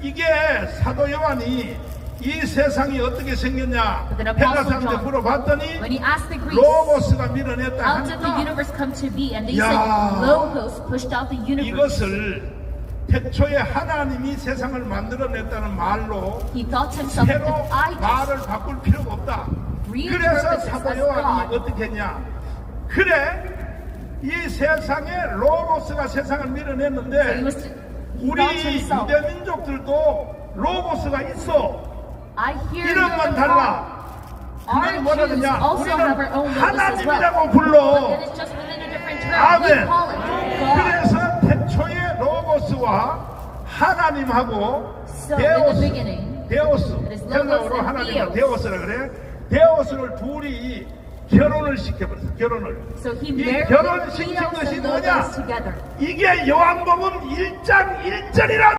이게 사도 요한이 이 세상이 어떻게 생겼냐 헬라 사람들 물어봤더니 로고스가 밀어냈다 하니까. 이것을 태초에 하나님이 세상을 만들어냈다는 말로 새로 말을 바꿀 필요가 없다. 그래서 사도 요한이. 어떻게 했냐? 그래 이 세상에 로고스가 세상을 밀어냈는데 우리 유대 민족들도 로고스가 있어. 이름만 달라. Our 그건 뭐라 Jews 그러냐? also have our 우리는. 하나님이라고 불러. 아멘. 그래서 태초에 로고스와 하나님하고 데오스, 데오스, 헬라어로 하나님과. 데오스라 그래. 데오스를 둘이 결혼을 시켜버렸어. 결혼을. So 이 the 시킨 것이 뭐냐? 이게 요한복음 1장 1절이라